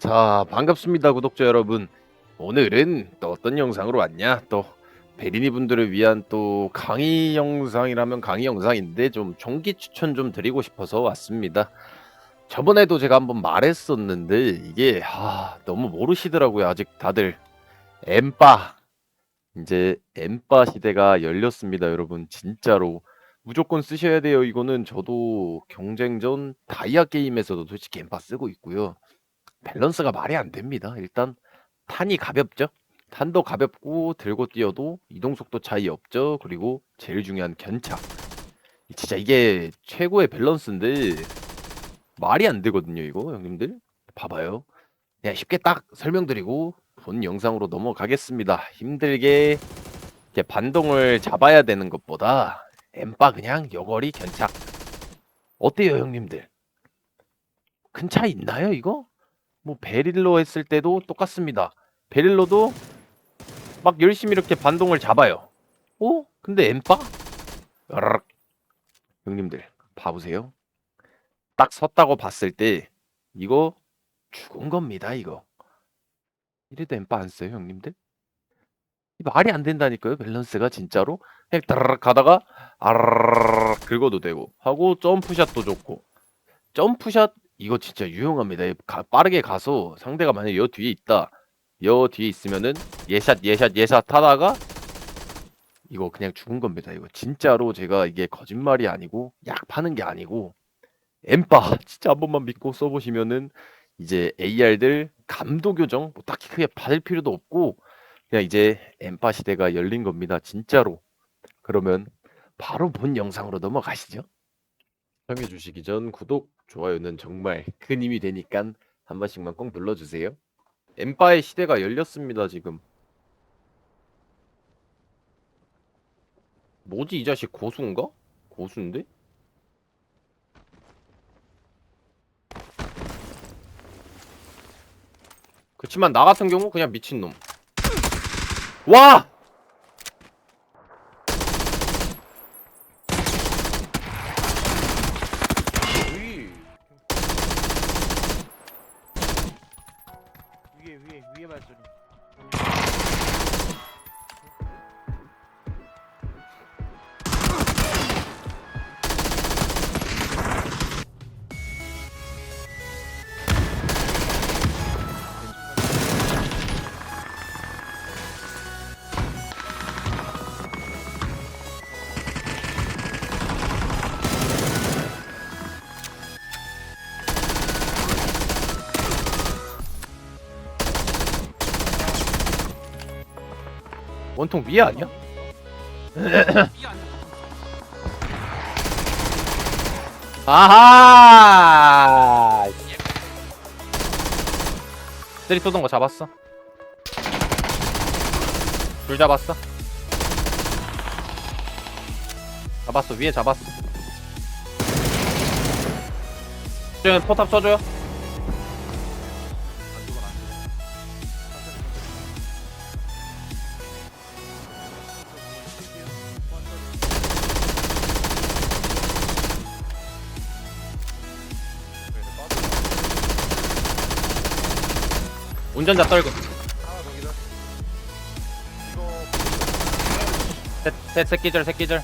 자, 반갑습니다, 구독자 여러분. 오늘은 또 어떤 영상으로 왔냐? 또 베리니 분들을 위한 또 강의 영상이라면 강의 영상인데 좀 종기 추천 좀 드리고 싶어서 왔습니다. 저번에도 제가 한번 말했었는데 이게 아, 너무 모르시더라고요. 아직 다들 엠빠 이제 엠빠 시대가 열렸습니다, 여러분. 진짜로 무조건 쓰셔야 돼요. 이거는 저도 경쟁전 다이아 게임에서도 솔직히 엠빠 쓰고 있고요. 밸런스가 말이 안 됩니다. 일단 탄이 가볍죠. 탄도 가볍고 들고 뛰어도 이동 속도 차이 없죠. 그리고 제일 중요한 견착. 진짜 이게 최고의 밸런스인데 말이 안 되거든요, 이거 형님들. 봐봐요. 그냥 쉽게 딱 설명드리고 본 영상으로 넘어가겠습니다. 힘들게 이렇게 반동을 잡아야 되는 것보다 엠빠 그냥 여거리 견착. 어때요, 형님들? 큰 차이 있나요, 이거? 뭐 베릴로 했을 때도 똑같습니다. 베릴로도 막 열심히 이렇게 반동을 잡아요. 어? 근데 엠빠? 으르륵. 형님들 봐보세요. 딱 섰다고 봤을 때 이거 죽은 겁니다. 이거. 이래도 엠빠 안 써요, 형님들? 이 말이 안 된다니까요, 밸런스가 진짜로. 그냥 따르륵 가다가 아르르륵 긁어도 되고 하고 점프샷도 좋고 점프샷 이거 진짜 유용합니다. 빠르게 가서 상대가 만약에 여 뒤에 있다. 여 뒤에 있으면은 예샷 예샷 예샷 하다가 이거 그냥 죽은 겁니다. 이거 진짜로 제가 이게 거짓말이 아니고 약 파는 게 아니고 엠빠 진짜 한 번만 믿고 써보시면은 이제 AR들 감도 교정 뭐 딱히 크게 받을 필요도 없고 그냥 이제 엠빠 시대가 열린 겁니다. 진짜로. 그러면 바로 본 영상으로 넘어가시죠. 시청해 주시기 전 구독, 좋아요는 정말 큰 힘이 되니까 한 번씩만 꼭 눌러주세요. 엠빠의 시대가 열렸습니다 지금. 뭐지 이 자식 고수인가? 고수인데? 그치만 나 같은 경우 그냥 미친놈. 와! 원통 위에 아니야? 아하! 쓰리 쏘던 거 잡았어. 둘 잡았어. 잡았어. 위에 잡았어. 저 포탑 써줘요. 운전자 떨고. 하나 더 이거 새끼절, 새끼절.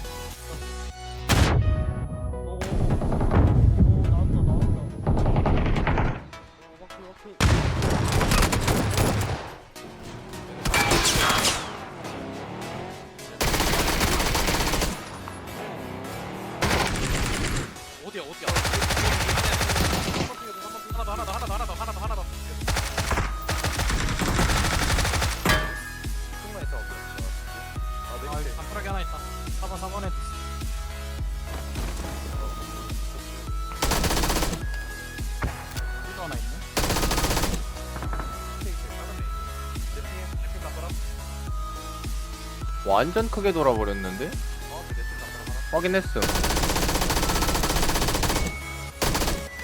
완전 크게 돌아버렸는데? 확인했어.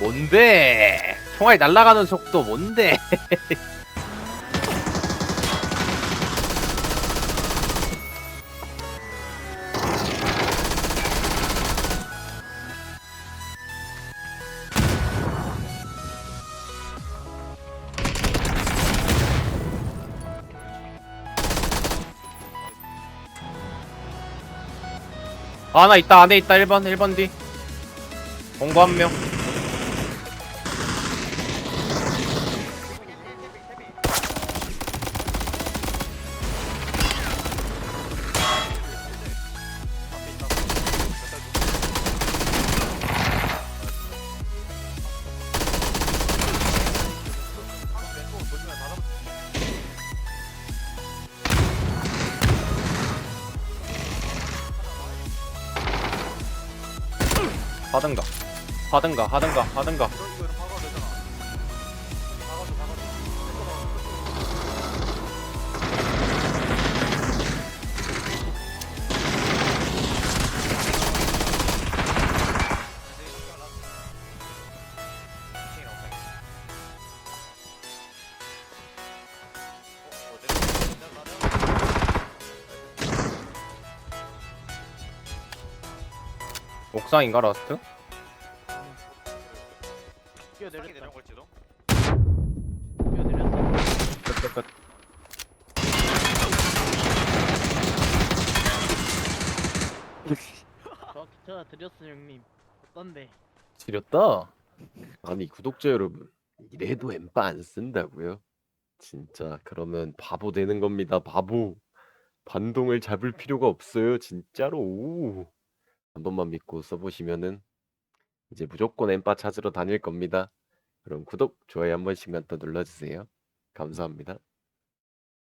뭔데? 총알이 날아가는 속도 뭔데? 아, 하나 있다. 안에 있다. 1번 1번 뒤. 공고 한명 하든가. 하든가 하든가 하든가 옥상인가 라스트? 뛰어내렸다. 뛰어내렸어. 끝끝 끝 저 기차 드렸어 형님. 어떤데? 지렸다. 아니 구독자 여러분 이래도 엠빠 안 쓴다고요? 진짜 그러면 바보 되는 겁니다. 바보. 반동을 잡을 필요가 없어요. 진짜로. 한 번만 믿고 써 보시면은 이제 무조건 엠빠 찾으러 다닐 겁니다. 그럼 구독, 좋아요 한 번씩만 더 눌러 주세요. 감사합니다.